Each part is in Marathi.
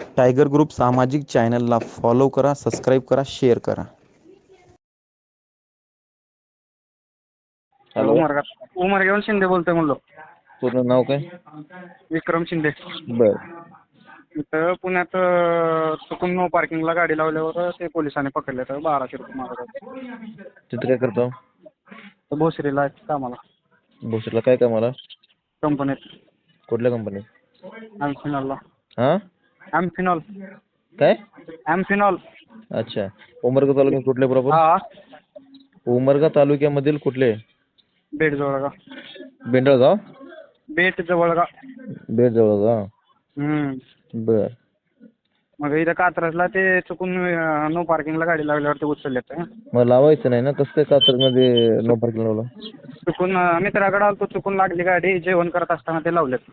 टायगर ग्रुप सामाजिक चॅनलला फॉलो करा सबस्क्राईब करा शेअर करा. हॅलो. उमरगा उमरगावून शिंदे बोलतोय म्हणलो. पूर्ण नाव काय? विक्रम शिंदे. बर. इथं पुण्यात अं, चुकून नो पार्किंगला गाडी लावल्यावर ते पोलिसांनी पकडले तर बाराशे रुपये मारत होते तिथं काय करतो? तर भोसरीला आहेत कामाला. भोसरीला काय कामाला? कंपनीत. कुठल्या कंपनीत? ॲम्फिनॉलला हां? ॲम्फिनॉल काय? ॲम्फिनॉल अच्छा. उमरगा तालुक्यात कुठले प्रॉपर? हा. उमरगा तालुक्यामधील कुठले? बेट जवळगा. बेंडळगाव? बेट जवळगा. बेट जवळगाव. हम्म. बर. मग इथं कात्रजला ते चुकून नो पार्किंगला गाडी लावल्यावर ते उचलले तर मग लावायचं नाही ना? कसं काय कात्रजमध्ये नो पार्किंग लावलं? चुकून अं, मित्राकडे आलतो चुकून लागली गाडी. जेवण करत असताना ते लावलेत.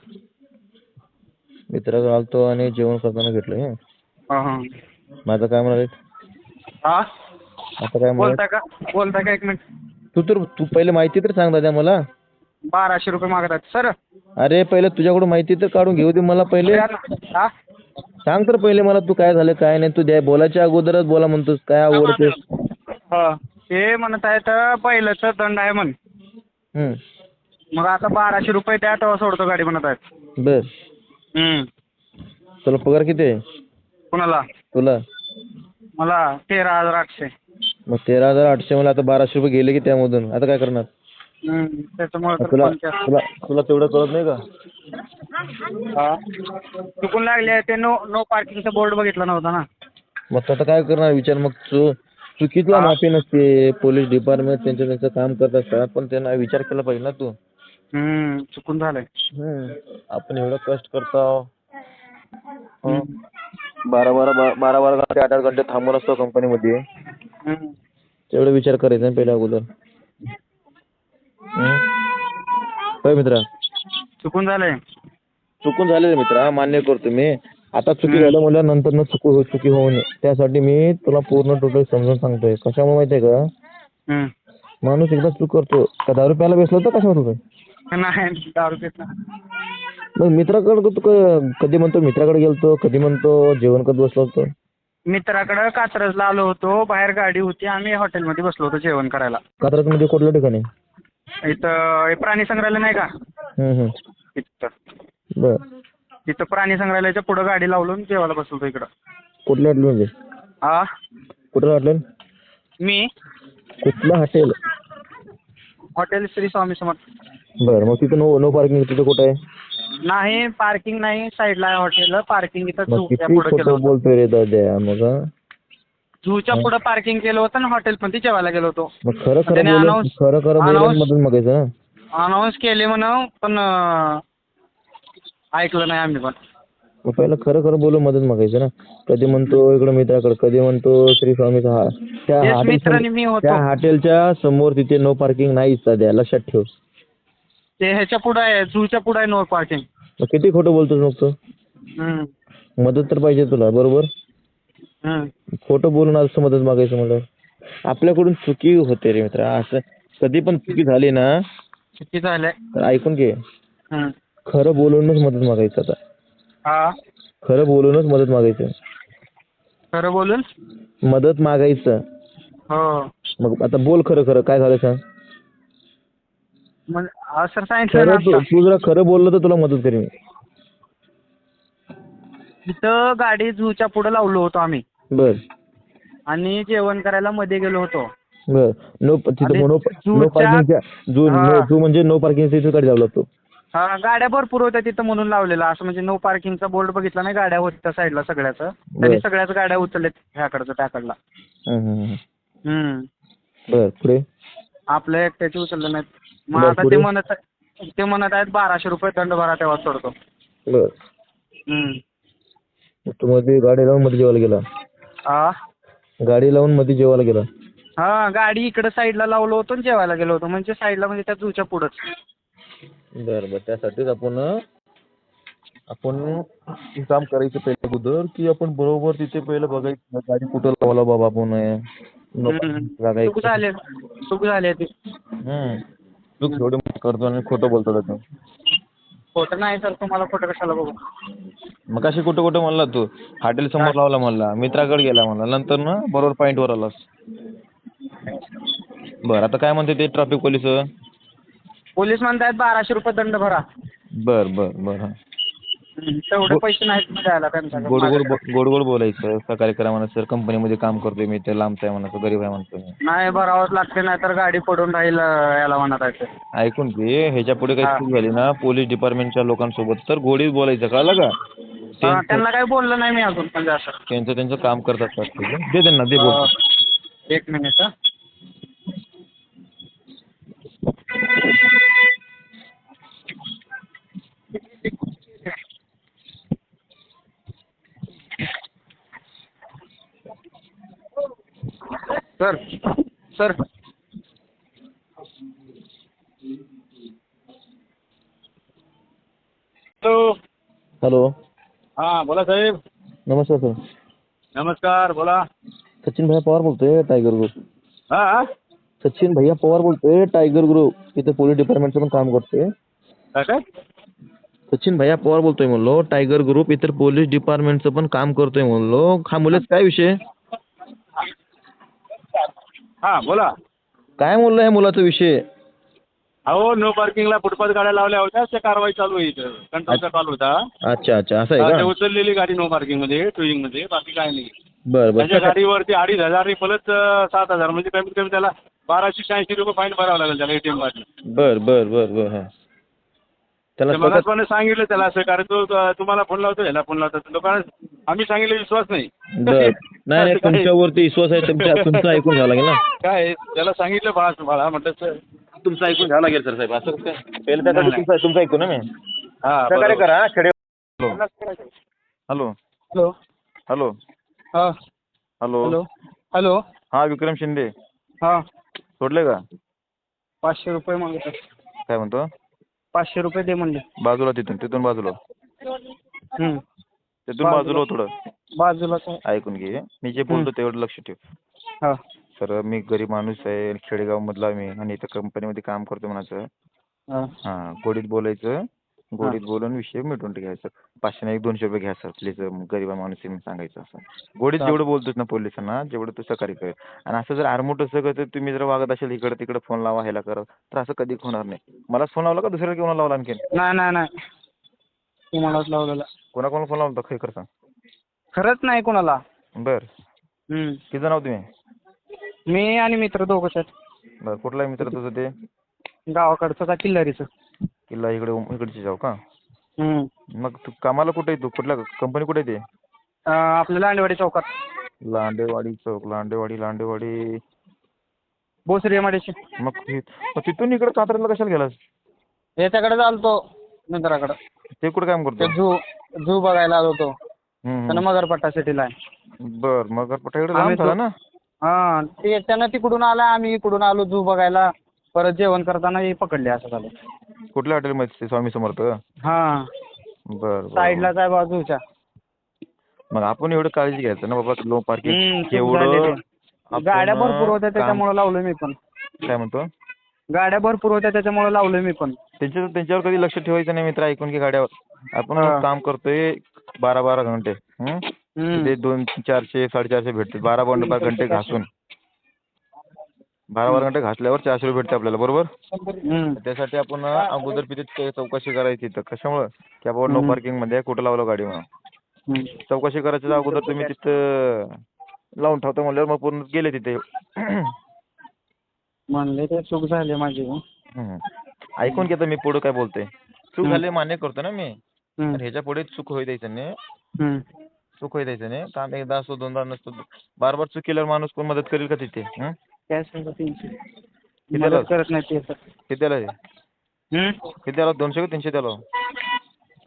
मित्राकडे आलतो आणि जेवण करताना घेतलं हं. हा हा. माझं काय म्हणाले? हा? आता काय म्हणाले? बोलताय का? बोलताय का एक मिनिट? तू तर तू पहिले माहिती तर सांग दादा मला. बाराशे रुपये मागत आहेत सर. अरे पहिले तुझ्याकडून माहिती तर काढून घेऊ दे मला पहिले. हा? सांग तर पहिले मला तू काय झालं काय नाही. तू द्या बोलायच्या अगोदरच बोला म्हणतोस काय आवडते हा. ते म्हणत आहेत पहिल्याचं दंड आहे म्हण. हं. मग आता बाराशे रुपये द्या तेव्हा सोडतो गाडी म्हणत आहेत. बर. हम्म. तुला पगार किती आहे? कुणाला? तुला? मला तेरा हजार आठशे. मग तेरा हजार आठशे मला आता बाराशे रुपये गेले की त्यामधून. आता काय करणार? हम्म. त्याच्यामुळे तर तुला केला. तुला तुला तेवढं कळत नाही का? हा. चुकून लागले ते नो नो पार्किंगचा बोर्ड बघितला नव्हता ना. मग तू आता काय करणार? विचार मग चु चुकीतला माफी नसते. पोलीस डिपार्टमेंट त्यांचं त्यांचं काम करत असतात पण त्यांना विचार केला पाहिजे ना तू. हम्म. चुकून झालंय. आपण एवढं कष्ट करतो हं. बारा बारा बा- बारा बारा घंटे आठ आठ घंटे थांबून असतो कंपनीमध्ये. हम्म. तेवढा विचार करायचा ना पहिल्या अगोदर. हं? होय मित्रा? चुकून झालंय. चुकून झालेलं मित्रा मान्य करतो मी. आता चुकी झालं म्हणल्या नंतर न चुकी हो चुकी होऊ नये. त्यासाठी मी तुला पूर्ण टोटल समजून सांगतोय. कशामुळे माहितीये का? हम्म. माणूस एकदा चूक करतो. का दारू प्यायला बसला होता? कशावर होतं? नाही दारू पित नाही. मग मित्राकडे तू क- कधी म्हणतो मित्राकडे गेलतो कधी म्हणतो जेवण करत बसलो होतो? मित्राकडं कात्रजला आलो होतो बाहेर गाडी होती आम्ही हॉटेलमध्ये बसलो होतो जेवण करायला. कात्रात मध्ये कुठल्या ठिकाणी? इथं हे प्राणी संग्रहालय नाही का. तिथं बर. तिथं प्राणी संग्रहालयाच्या पुढं गाडी लावून जेवायला बसलो होतो इकडं. कुठल्या हॉटेल म्हणजे हा कुठलं हॉटेल? मी? कुठलं हॉटेल? हॉटेल श्री स्वामी समर्थ. बरं मग तिथं नो नो पार्किंग तिथं कुठं आहे? नाही पार्किंग नाही साईडला आहे हॉटेल पार्किंग इथं मग झूच्या किती पुढं केलं खोटं होतं. बोलतोय रे दाद्या मग हं? झूच्या पुढं पार्किंग केलं होतं आणि हॉटेल पण ती जेवायला गेलो होतो. मग खरं खरं त्याने बोलून announce- खरं खरं बोलून announce- मधून मागायचं ना अनाऊन्स केले म्हणून पण अं, ऐकलं नाही आम्ही पण. मग पहिलं खरं खरं बोलून मदत मागायचं ना? कधी म्हणतो इकडं मित्राकडे कधी म्हणतो श्री स्वामीचा हा त्या तेच हॉटेल मित्र आणि मी होतो. त्या हॉटेलच्या समोर तिथे नो पार्किंग नाही सध्या लक्षात ठेव. ते ह्याच्या पुढं आहे झूच्या पुढं आहे नो पार्किंग मग किती खोटं बोलतोस मग तू? हम्म. मदत तर पाहिजे तुला बरोबर? हम्म. खोटं बोलून असं मदत मागायचं म्हणलं आपल्याकडून चुकी होते रे मित्रा असं कधी पण चुकी झाली ना किती झालंय तर ऐकून घे. हम्म. खरं बोलूनच मदत मागायचं आता. हा. खरं बोलूनच मदत मागायचं. खरं बोलून? मदत मागायचं. हो. मग आता बोल खरं खरं काय झालं सांग? सर सांगितलं खरं तू जरा खरं बोललं तर तुला मदत करेन मी. तिथं गाडी झूच्या पुढं लावलो होतो आम्ही. बर. आणि जेवण करायला मध्ये गेलो होतो. बर. नो तिथं नो नो जूच्या- पार्किंगच्या जू हा. नो जू म्हणजे नो पार्किंग तिथे गाडी लावला तो. हा गाड्या भरपूर होत्या तिथं म्हणून लावलेला. असं म्हणजे नो पार्किंगचा बोर्ड बघितला नाही गाड्या होत्या त्या साईडला सगळ्याच. त्यांनी. सगळ्याच गाड्या उचलल्यात ह्याकडचं त्याकडला. हम्म. बर पुढे? आपल्या एकट्याची उचलले नाहीत. मग आता ते? म्हणत ते म्हणत आहेत बाराशे रुपये दंड भरा तेव्हा सोडतो. बर. हम्म. मग तू मध्ये गाडी लावून मध्ये जेवायला गेला? हा गाडी लावून मध्ये जेवायला गेला? हा गाडी इकडे साईडला लावलो होतो आणि जेवायला गेलो होतो. म्हणजे साईडला म्हणजे त्या झूच्या पुढंच. बर बर. त्यासाठीच आपण आपण हे काम करायचं पहिलं अगोदर की आपण बरोबर तिथे पहिलं बघायचं गाडी कुठं लावला बाबा आपण हम्म. चूक झाले चूक झाली ती. हम्म. तू एवढे करतो आणि खोटं बोलतो त्याचं खोटं नाही सर तुम्हाला खोटं कशाला बघू? मग अशी कुठं कुठं म्हणला तू? हॉटेल समोर लावला म्हणला मित्राकडे गेला म्हणला नंतर ना बरोबर पॉईंटवर आलास. बरं आता काय म्हणते ते ट्रॅफिक पोलीस पोलीस म्हणतायत बाराशे रुपये दंड भरा. बर बर बर. हं, तेवढे पैसे नाहीत द्यायला त्यांच्याकडे गोड गोड माझ्याकडे. बो- गोड गोड बोलायचं सहकार्य करा म्हणा सर कंपनीमध्ये काम करतोय मी ते लांबच आहे म्हणायचं गरीब आहे म्हणतो मी नाही भरावंच लागते नाही तर गाडी पडून राहील अं, याला म्हणत आहे ते. ऐकून घे ह्याच्या पुढे काही हा. चूक झाली ना पोलीस डिपार्टमेंटच्या लोकांसोबत तर गोडीत बोलायचं कळलं का हा, त्यांचं त्यांना काही बोललं नाही मी अजून म्हणजे असं त्यांचं त्यांचं काम करतात दे त्यांना दे बोल अं, एक मिनिट हं. Sir sir. हॅलो. हॅलो. हां बोला साहेब. नमस्कार सर. नमस्कार बोला. सचिन भैया पवार बोलतोय टायगर ग्रुप हां सचिन भैया पवार बोलतोय टायगर ग्रुप इथे पोलीस डिपार्टमेंटचं पण काम करतोय. काय काय? सचिन भैया पवार बोलतोय म्हणलो टायगर ग्रुप इतर पोलीस डिपार्टमेंटचं पण काम करतोय म्हणलो. हा मुलेच काय विषय? हां बोला. काय म्हणलं ह्या मुलाचा विषय? अहो नो पार्किंगला फुटपाथ गाड्या लावल्या होत्या त्या कारवाई चालू आहे इथं. कंट्रोलचा कॉल होता. अच्छा अच्छा असं आहे का? उचललेली गाडी नो पार्किंगमध्ये टुईंगमध्ये बाकी काय नाही. बरं बरं. त्याच्या गाडीवरती अडीच हजार प्लस सात हजार. म्हणजे कमीत कमी त्याला बाराशे शहाऐंशी रुपये फाईन भरावं लागेल त्याला एटीएम मधनं बर बर बर बर हा. त्याला मला स्वतः सांगितलं त्याला असं? कारण तो तुम्हाला फोन लावतो ह्याला फोन लावतो. लोकांना आम्ही सांगितलं विश्वास नाही. बर. नाही नाही तुमच्यावरती विश्वास आहे तुमच्या तुमचं ऐकून घ्यावं लागेल ना? काय? त्याला सांगितलं बा तुम्हाला. म्हटलं सर तुमचं ऐकून घ्यावं लागेल सर साहेब. असं काय? पहिलं त्यासाठी तुमचं तुमचं ऐकू ना मी. हा. करा? हा, खेडे हॅलो. हॅलो. हॅलो. हा. हॅलो. हॅलो. हॅलो. हा विक्रम शिंदे. हा. सोडले का? पाचशे रुपये मागत काय म्हणतो? पाचशे रुपये दे म्हणले. बाजूला तिथून तिथून बाजूला. हम्म. तिथून बाजूला हो थोडं. बाजूला. काय ऐकून घे. मी जे बोलतो तेवढं लक्ष ठेव. हा. सर मी गरीब माणूस आहे खेडेगाव मधला मी आणि इथं कंपनीमध्ये काम करतो म्हणायचं. हा. हा गोडीत बोलायचं. गोडीत बोलून विषय मिटून घ्यायचं. पाचशे एक दोनशे रुपये घ्या सर. प्लीज गरीब माणूस आहे म्हणून सांगायचं असं. गोडीत. जेवढं बोलतोस ना पोलिसांना जेवढं तू सहकार्य कर. आणि असं जर आरमोट सगळं तर तुम्ही जर वागत असेल इकडे तिकडे फोन लावा ह्याला करा तर असं कधी होणार नाही. मलाच फोन लावला का दुसऱ्याला कोणाला लावला आणखीन? नाही नाही नाही. तुम्हालाच लावलेला. कोणा कोणाला फोन लावला खरं सांग. खरंच नाही कोणाला. बरं. किती नाव तुम्ही? मी आणि मित्र दोघंच आहेत. बरं कुठला मित्र तुझं ते? गावाकडचं का किल्लारीचं? किल्ला इकडे इकडचे जाऊ का? हम्म. मग तू कामाला कुठे तू? कुठल्या कंपनी कुठे आहे ते? अं, आपल्या लांडवाडी चौकात. लांडेवाडी चौक लांडेवाडी लांडेवाडी. भोसरी एमआयडीसी मग ति- मग तिथून इकडे कात्रजला कशाला गेलास? याच्याकडे चालतो मित्राकडं ते कुठे काम ते करतो झू झू बघायला आलो होतो. त्यानं मगरपट्टा सिटीला आहे. बर मग पटाकडे आम्ही लांब झाला तो- ना? हा ते त्यानं तिकडून आला आम्ही इकडून आलो झू बघायला. परत जेवण करताना हे पकडले असं झालं. कुठल्या हॉटेलमध्ये ते स्वामी समर्थ? हा. बर बर. साईडलाच आहे बाजूच्या? मग आपण एवढं काळजी घ्यायचं ना बाबा लो हम्म, पार्किंग एवढं. आपण गाड्या भरपूर होत्या काम- त्याच्यामुळे लावलोय मी पण. काय म्हणतो? गाड्या भरपूर होत्या त्याच्यामुळे लावलोय मी पण. त्यांच्या त्यांच्यावर कधी लक्ष ठेवायचं नाही मित्र ऐकून की गाड्यावर. आपण हा. काम करतोय बारा बारा घंटे हं? हम्म. ते दोन चारशे साडेचारशे भेटते बारा बारा घंटे घासून. बारा बारा घंटे घासल्यावर चारशे रुपये भेटते आपल्याला बरोबर. त्यासाठी आपण अगोदर तिथे चौकशी करायची इथं कशामुळं? की आपण नो. पार्किंगमध्ये कुठं लावलं गाडी म्हणून. चौकशी करायच्या अगोदर तुम्ही तिथं लावून ठेवता म्हणल्यावर मग पूर्ण गेले तिथे. म्हणले ते चूक झाली माझी हम्म. ऐकून घेता मी पुढे काय बोलतोय. चूक. झाली मान्य करतो ना मी. ह्याच्या पुढे चूक होई द्यायचं नाही. चूक होई द्यायचं नाही. काम एकदा असतो दोनदा नसतो. बार बार चूक केल्यावर माणूस कोण मदत करेल का तिथे? काय सांगू तीनशे कितीला? मदत करत नाही ते सर किती द्याला? हम्म? किती द्याला दोनशे का तीनशे द्याला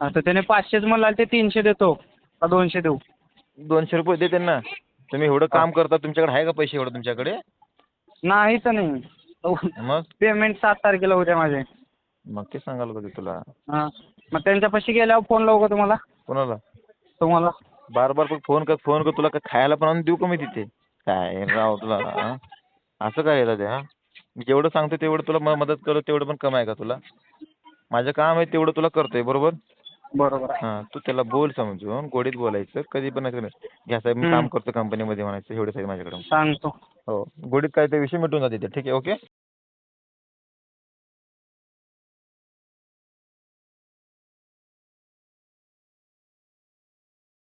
आता त्याने पाचशेच म्हणला ते तीनशे देतो का दोनशे देऊ? दोनशे रुपये दे त्यांना. तुम्ही एवढं काम करता तुमच्याकडे आहे का पैसे एवढं तुमच्याकडे? नाही तर नाही. मग? पेमेंट सात तारखेला होत्या माझे. मग ते सांगायला पाहिजे तुला. हा. मग त्यांच्यापाशी गेल्यावर फोन लावू का तुम्हाला? कोणाला? तुम्हाला. बार बार फोन कर फोन कर. तुला काय खायला पण आणून देऊ का मी तिथे? काय राव तुला हं? असं काय आहे हा? मी जेवढं सांगतो तेवढं तुला म- मदत करतो तेवढं पण कमी आहे का तुला. माझं काम आहे तेवढं तुला करतोय बरोबर? बरोबर आहे. हा तू त्याला बोल समजून गोडीत बोलायचं कधी पण असं नाही घ्या साहेब मी हम्म. काम करतो कंपनीमध्ये म्हणायचं एवढं साहेब माझ्याकडे. सांगतो. हो गोडीत काय ते विषय मिटून जाते ते ठीक आहे ओके?